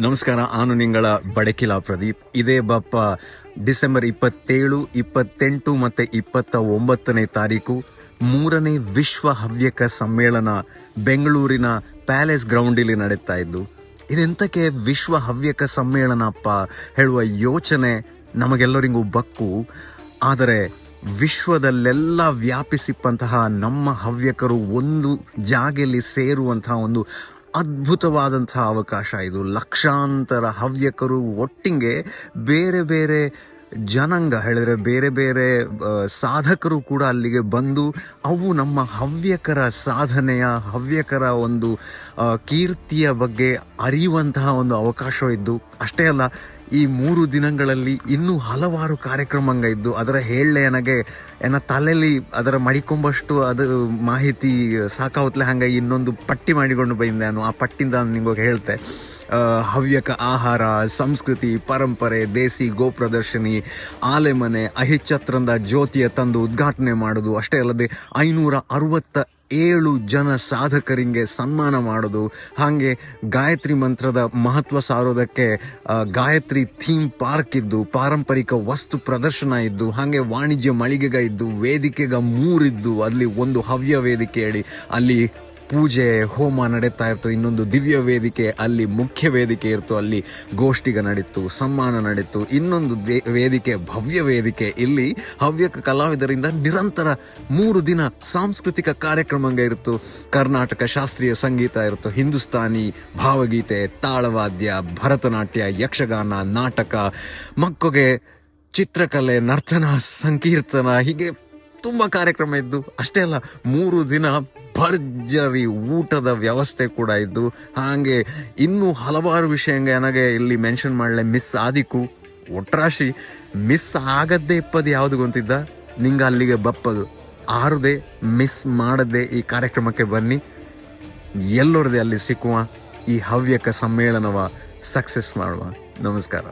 ನಮಸ್ಕಾರ ಆನು ನಿಂಗಳ ಬಡಕಿಲ ಪ್ರದೀಪ್. ಇದೇ ಬಪ್ಪ, ಡಿಸೆಂಬರ್ ಇಪ್ಪತ್ತೇಳು, ಇಪ್ಪತ್ತೆಂಟು ಮತ್ತೆ ಇಪ್ಪತ್ತ ಒಂಬತ್ತನೇ ತಾರೀಕು, ಮೂರನೇ ವಿಶ್ವ ಹವ್ಯಕ ಸಮ್ಮೇಳನ ಬೆಂಗಳೂರಿನ ಪ್ಯಾಲೇಸ್ ಗ್ರೌಂಡಲ್ಲಿ ನಡೀತಾ ಇದ್ದು ಇದೆಂತಕ್ಕೆ ವಿಶ್ವ ಹವ್ಯಕ ಸಮ್ಮೇಳನ ಅಪ್ಪ ಹೇಳುವ ಯೋಚನೆ ನಮಗೆಲ್ಲರಿಗೂ ಬಕ್ಕು. ಆದರೆ, ವಿಶ್ವದಲ್ಲೆಲ್ಲ ವ್ಯಾಪಿಸಿಪ್ಪಂತಹ ನಮ್ಮ ಹವ್ಯಕರು ಒಂದು ಜಾಗೆಯಲ್ಲಿ ಸೇರುವಂತಹ ಒಂದು ಅದ್ಭುತವಾದಂತಹ ಅವಕಾಶ ಇದು. ಲಕ್ಷಾಂತರ ಹವ್ಯಕರು ಒಟ್ಟಿಗೆ ಬೇರೆ ಬೇರೆ ಜನಾಂಗ, ಹೇಳಿದ್ರೆ ಬೇರೆ ಬೇರೆ ಸಾಧಕರು ಕೂಡ ಅಲ್ಲಿಗೆ ಬಂದು ಅವು ನಮ್ಮ ಹವ್ಯಕರ ಸಾಧನೆಯ, ಹವ್ಯಕರ ಒಂದು ಕೀರ್ತಿಯ ಬಗ್ಗೆ ಅರಿಯುವಂತಹ ಒಂದು ಅವಕಾಶ ಇದ್ದು ಅಷ್ಟೇ ಅಲ್ಲ ಈ ಮೂರು ದಿನಗಳಲ್ಲಿ ಇನ್ನೂ ಹಲವಾರು ಕಾರ್ಯಕ್ರಮಂಗ ಇದ್ದು ಅದರ ಹೇಳಲೆ ನನಗೆ ಏನ ತಲೆಯಲ್ಲಿ ಅದರ ಮಡಿಕೊಂಬಷ್ಟು ಅದು ಮಾಹಿತಿ ಸಾಕಾವತ್ಲೆ ಹಂಗೆ ಇನ್ನೊಂದು ಪಟ್ಟಿ ಮಾಡಿಕೊಂಡು ಬಂದೆ ನಾನು. ಆ ಪಟ್ಟಿಂದ ನಿಮಗೆ ಹೇಳ್ತೆ. ಹವ್ಯಕ ಆಹಾರ, ಸಂಸ್ಕೃತಿ, ಪರಂಪರೆ, ದೇಸಿ ಗೋ ಪ್ರದರ್ಶನಿ ಆಲೆಮನೆ, ಅಹಿಚ್ಛತ್ರಂದ ಜ್ಯೋತಿಯ ತಂದು ಉದ್ಘಾಟನೆ ಮಾಡೋದು. ಅಷ್ಟೇ ಅಲ್ಲದೆ ಐನೂರ ಅರವತ್ತ ಏಳು ಜನ ಸಾಧಕರಿಗೆ ಸನ್ಮಾನ ಮಾಡೋದು. ಹಾಗೆ ಗಾಯತ್ರಿ ಮಂತ್ರದ ಮಹತ್ವ ಸಾರೋದಕ್ಕೆ ಗಾಯತ್ರಿ ಥೀಮ್ ಪಾರ್ಕ್ ಇದ್ದು, ಪಾರಂಪರಿಕ ವಸ್ತು ಪ್ರದರ್ಶನ ಇದ್ದು, ಹಾಗೆ ವಾಣಿಜ್ಯ ಮಳಿಗೆಗ ಇದ್ದು, ವೇದಿಕೆಗ ಮೂರಿದ್ದು, ಅಲ್ಲಿ ಒಂದು ಹವ್ಯ ವೇದಿಕೆ ಹೇಳಿ ಅಲ್ಲಿ ಪೂಜೆ, ಹೋಮ ನಡೀತಾ ಇತ್ತು. ಇನ್ನೊಂದು ದಿವ್ಯ ವೇದಿಕೆ, ಅಲ್ಲಿ ಮುಖ್ಯ ವೇದಿಕೆ ಇರ್ತು. ಅಲ್ಲಿ ಗೋಷ್ಠಿಗ ನಡೀತು, ಸಮ್ಮಾನ ನಡೀತು. ಇನ್ನೊಂದು ವೇದಿಕೆ, ಭವ್ಯ ವೇದಿಕೆ. ಇಲ್ಲಿ ಹವ್ಯಕ ಕಲಾವಿದರಿಂದ ನಿರಂತರ ಮೂರು ದಿನ ಸಾಂಸ್ಕೃತಿಕ ಕಾರ್ಯಕ್ರಮಂಗ ಇತ್ತು ಕರ್ನಾಟಕ ಶಾಸ್ತ್ರೀಯ ಸಂಗೀತ ಇರ್ತು. ಹಿಂದೂಸ್ತಾನಿ ಭಾವಗೀತೆ, ತಾಳವಾದ್ಯ, ಭರತನಾಟ್ಯ, ಯಕ್ಷಗಾನ, ನಾಟಕ ಮಕ್ಕಳಿಗೆ ಚಿತ್ರಕಲೆ, ನರ್ತನ, ಸಂಕೀರ್ತನ, ಹೀಗೆ ತುಂಬ ಕಾರ್ಯಕ್ರಮ ಇದ್ದು, ಅಷ್ಟೇ ಅಲ್ಲ, ಮೂರು ದಿನ ಭರ್ಜರಿ ಊಟದ ವ್ಯವಸ್ಥೆ ಕೂಡ ಇದ್ದು, ಹಾಗೆ ಇನ್ನೂ ಹಲವಾರು ವಿಷಯ ನನಗೆ ಇಲ್ಲಿ ಮೆನ್ಷನ್ ಮಾಡಲೆ ಮಿಸ್ ಆದಿಕು. ಒಟ್ರಾಶಿ ಮಿಸ್ ಆಗದ್ದೇ ಇಪ್ಪದು ಯಾವುದು ಗೊತ್ತಿದ್ದ ನಿಂಗೆ ಅಲ್ಲಿಗೆ ಬಪ್ಪದು. ಆರದೆ ಮಿಸ್ ಮಾಡದೆ ಈ ಕಾರ್ಯಕ್ರಮಕ್ಕೆ ಬನ್ನಿ. ಎಲ್ಲರದೇ ಅಲ್ಲಿ ಸಿಕ್ಕುವ ಈ ಹವ್ಯಕ ಸಮ್ಮೇಳನವ ಸಕ್ಸಸ್ ಮಾಡುವ. ನಮಸ್ಕಾರ.